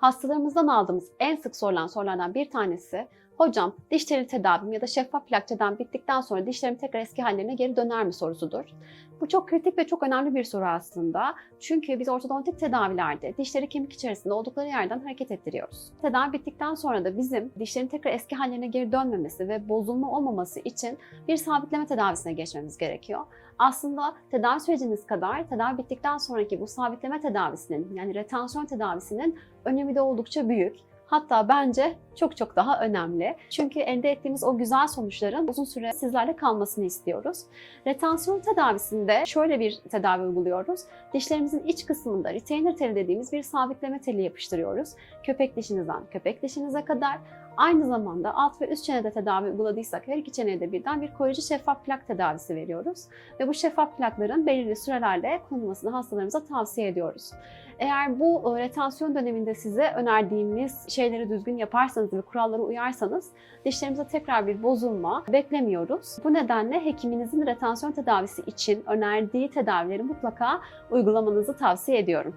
Hastalarımızdan aldığımız en sık sorulan sorulardan bir tanesi Hocam diş teli tedavim ya da şeffaf plak tedavim bittikten sonra dişlerim tekrar eski hallerine geri döner mi sorusudur. Bu çok kritik ve çok önemli bir soru aslında. Çünkü biz ortodontik tedavilerde dişleri kemik içerisinde oldukları yerden hareket ettiriyoruz. Tedavi bittikten sonra da bizim dişlerin tekrar eski hallerine geri dönmemesi ve bozulma olmaması için bir sabitleme tedavisine geçmemiz gerekiyor. Aslında tedavi süreciniz kadar tedavi bittikten sonraki bu sabitleme tedavisinin yani retansiyon tedavisinin önemi de oldukça büyük. Hatta bence çok çok daha önemli. Çünkü elde ettiğimiz o güzel sonuçların uzun süre sizlerle kalmasını istiyoruz. Retansiyon tedavisinde şöyle bir tedavi uyguluyoruz. Dişlerimizin iç kısmında retainer teli dediğimiz bir sabitleme teli yapıştırıyoruz. Köpek dişinizden köpek dişinize kadar Aynı zamanda alt ve üst çenede tedavi uyguladıysak her iki çenede de birden bir koruyucu şeffaf plak tedavisi veriyoruz. Ve bu şeffaf plakların belirli sürelerle konulmasını hastalarımıza tavsiye ediyoruz. Eğer bu e, retansiyon döneminde size önerdiğimiz şeyleri düzgün yaparsanız ve kurallara uyarsanız dişlerimize tekrar bir bozulma beklemiyoruz. Bu nedenle hekiminizin retansiyon tedavisi için önerdiği tedavileri mutlaka uygulamanızı tavsiye ediyorum.